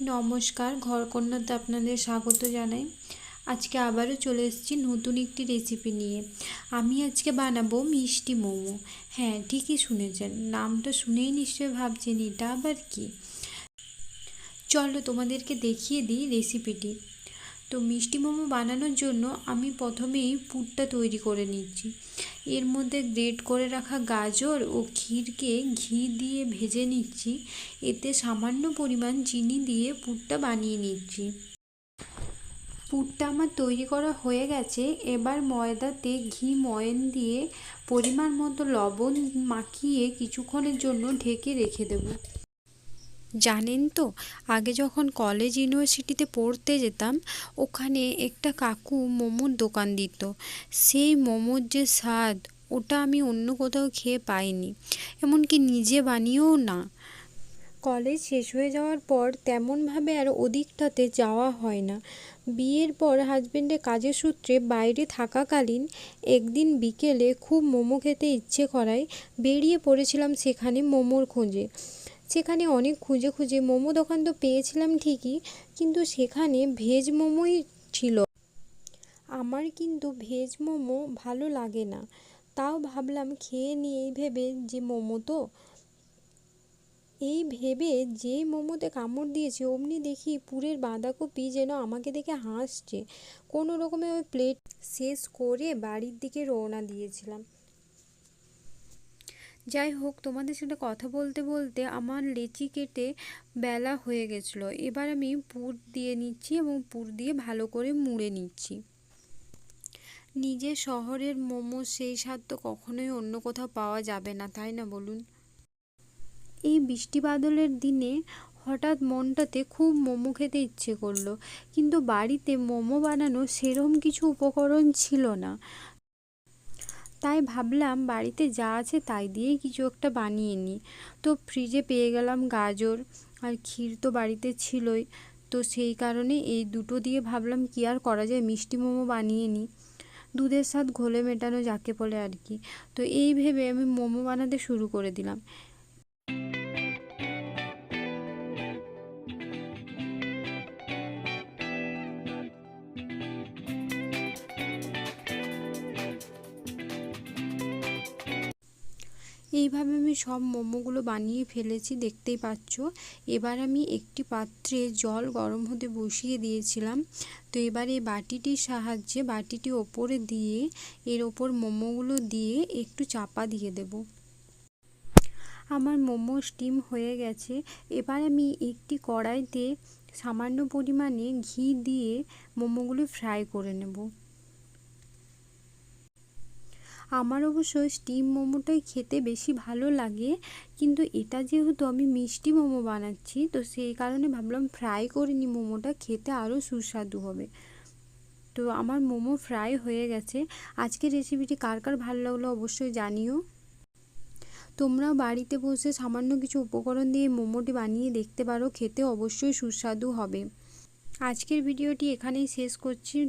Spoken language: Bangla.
নমস্কার, ঘরকন্যাতে আপনাদের স্বাগত জানাই। আজকে আবারও চলে এসেছি নতুন একটি রেসিপি নিয়ে। আমি আজকে বানাবো মিষ্টি মোমো। হ্যাঁ ঠিকই শুনেছেন। নামটা শুনেই নিশ্চয়ই ভাবছেন, এটা আবার কি? চলো তোমাদেরকে দেখিয়ে দিই রেসিপিটি তো মিষ্টি মোমো বানানোর জন্য আমি প্রথমেই পুরটা তৈরি করে নিচ্ছি। এর মধ্যে গ্রেট করে রাখা গাজর ও ক্ষীরকে ঘি দিয়ে ভেজে নিচ্ছি। এতে সামান্য পরিমাণ চিনি দিয়ে পুরটা বানিয়ে নিচ্ছি। পুরটা আমার তৈরি করা হয়ে গেছে। এবার ময়দাতে ঘি ময়ন দিয়ে পরিমাণ মতো লবণ মাখিয়ে কিছুক্ষণের জন্য ঢেকে রেখে দেবো। জানেন তো, আগে যখন কলেজ ইউনিভার্সিটিতে পড়তে যেতাম, ওখানে একটা কাকু মোমোর দোকান দিত। সেই মোমোর যে স্বাদ, ওটা আমি অন্য কোথাও খেয়ে পাইনি। এমনকি নিজে বানিয়েও না। কলেজ শেষ হয়ে যাওয়ার পর তেমনভাবে আর ওদিকটাতে যাওয়া হয় না। বিয়ের পর হাজবেন্ডের কাজের সূত্রে বাইরে থাকাকালীন একদিন বিকেলে খুব মোমো খেতে ইচ্ছে করায় বেরিয়ে পড়েছিলাম সেখানে মোমোর খোঁজে। সেখানে অনেক খুঁজে খুঁজে মোমো দোকান তো পেয়েছিলাম ঠিকই, কিন্তু সেখানে ভেজ মোমোই ছিল। আমার কিন্তু ভেজ মোমো ভালো লাগে না। তাও ভাবলাম খেয়ে নিয়ে এই ভেবে যে মোমো তো। এই ভেবে যেই মোমোতে কামড় দিয়েছে, অমনি দেখি পুরের বাঁধাকপি যেন আমাকে দেখে হাসছে। কোনো রকমে ওই প্লেট শেষ করে বাড়ির দিকে রওনা দিয়েছিলাম। যাই হোক, তোমাদের সাথে কথা বলতে বলতে আমার লেচি কেটে বেলা হয়ে গেছিল। এবার আমি পুর দিয়ে নিচ্ছি এবং পুর দিয়ে ভালো করে মুড়ে নিচ্ছি। নিজে শহরের মোমো সেই স্বাদ তো কখনোই অন্য কোথাও পাওয়া যাবে না, তাই না বলুন? এই বৃষ্টি বাদলের দিনে হঠাৎ মনটাতে খুব মোমো খেতে ইচ্ছে করল। কিন্তু বাড়িতে মোমো বানানো সেরম কিছু উপকরণ ছিল না। তাই ভাবলাম বাড়িতে যা আছে তাই দিয়েই কিছু একটা বানিয়ে নিই। তো ফ্রিজে পেয়ে গেলাম গাজর আর ক্ষীর তো বাড়িতে ছিলই। তো সেই কারণে এই দুটো দিয়ে ভাবলাম কি আর করা যায়, মিষ্টি মোমো বানিয়ে নিই। দুধের স্বাদ ঘোলে মেটানো যাকে বলে আর কি। তো এই ভেবে আমি মোমো বানাতে শুরু করে দিলাম। এইভাবে আমি সব মোমোগুলো বানিয়ে ফেলেছি, দেখতেই পাচ্ছ। এবার আমি একটি পাত্রে জল গরম হতে বসিয়ে দিয়েছিলাম। তো এবার এই বাটিটির সাহায্যে বাটিটি ওপরে দিয়ে, এর ওপর মোমোগুলো দিয়ে একটু চাপা দিয়ে দেব। আমার মোমো স্টিম হয়ে গেছে। এবার আমি একটি কড়াইতে সামান্য পরিমাণে ঘি দিয়ে মোমোগুলো ফ্রাই করে নেব। আমার অবশ্য স্টিম মোমোটাই খেতে বেশি ভালো লাগে। কিন্তু এটা যেহেতু আমি মিষ্টি মোমো বানাচ্ছি, তো সেই কারণে ভাবলাম ফ্রাই করে নিই মোমোটা, খেতে আরও সুস্বাদু হবে। তো আমার মোমো ফ্রাই হয়ে গেছে। আজকের রেসিপিটি কার কার ভালো লাগল অবশ্যই জানিও। তোমরাও বাড়িতে বসে সামান্য কিছু উপকরণ দিয়ে মোমোটি বানিয়ে দেখতে পারো, খেতে অবশ্যই সুস্বাদু হবে। আজকের ভিডিওটি এখানেই শেষ করছি।